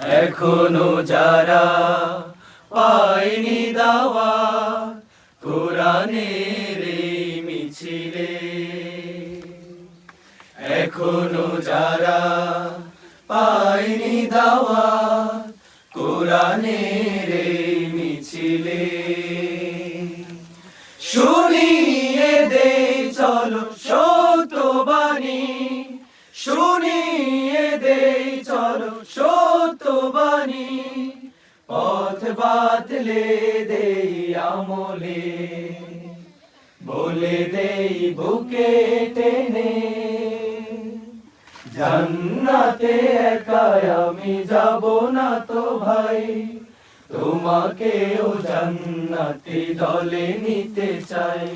এখনও যারা পায়নি দাওয়া কোরআনের মিছিলে। এখনও যারা পায়নি দাওয়া কোরআনের মিছিলে। শুনিয়ে দে, চলো সত্যবাণী। শুনিয়ে দে, চলো সত্যবাণী পথ বাতলে দে আমলে। বলে দেই বুকে টেনে, জান্নাতে একাই আমি যাব না তো ভাই। তোমাকেও জান্নাতি দলে নিতে চাই।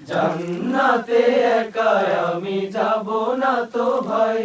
জান্নাতে একাই আমি যাব না তো ভাই।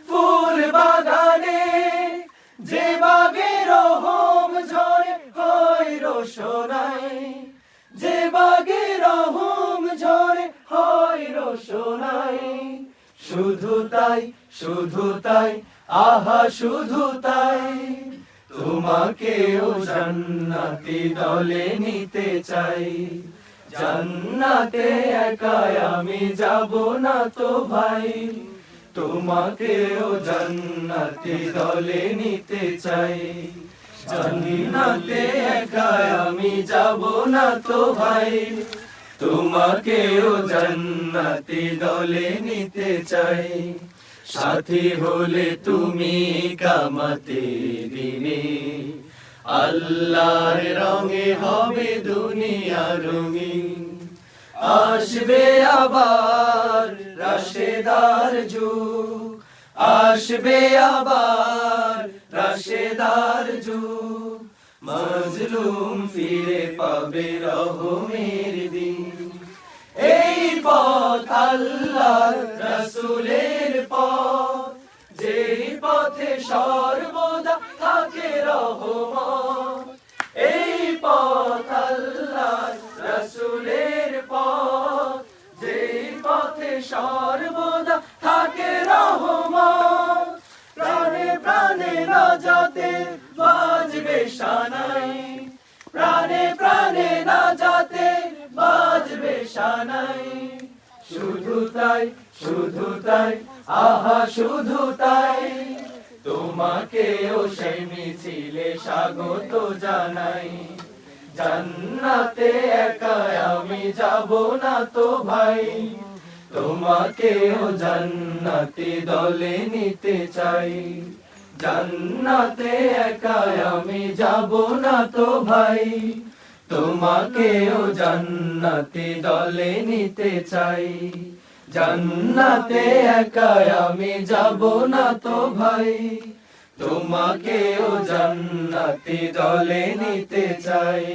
রোশনাই শুধু তাই শুধু তাই, আহা, শুধু তাই। তোমাকেও জান্নাতি দলে নিতে চাই। জান্নাতে একাই আমি যাব না তো ভাই। তোমাকেও জান্নাতি দলে নিতে চাই। জান্নাতে একাই আমি যাব না তো ভাই। তোমাকেও জান্নাতি দলে নিতে চাই। সাথী হলে তুমি কামাতে দিনে। আল্লাহর রঙে হবে দুনিয়া রঙিন। আসবে আবার রাশেদার যুগ। আসবে আবার রাশেদার যুগ। মজলুম ফিরে পাবে রহমের পথ আল্লাহ রসুলের পথ। যেই পথে সর্বদা থাকে রহমান এই পথ আল্লাহ রসুলের পথ। যেই পথে সর্বদা থাকে রহমান প্রাণে প্রাণে রাজাতে বাজবে সানাই। প্রাণে প্রাণে যাতে বাজবে সানাই। শুধু তাই শুধু তাই, আহা, শুধু তাই। তোমাকেও সেই মিছিলে স্বাগত জানাই। জান্নাতে একা আমি যাব না তো ভাই। তোমাকেও জান্নাতি দলে নিতে চাই। জান্নাতে একা আমি যাব না তো ভাই। তোমাকেও জান্নাতে দলে নিতে চাই। জান্নাতে একা আমি যাব না তো ভাই। তোমাকেও জান্নাতে দলে নিতে চাই।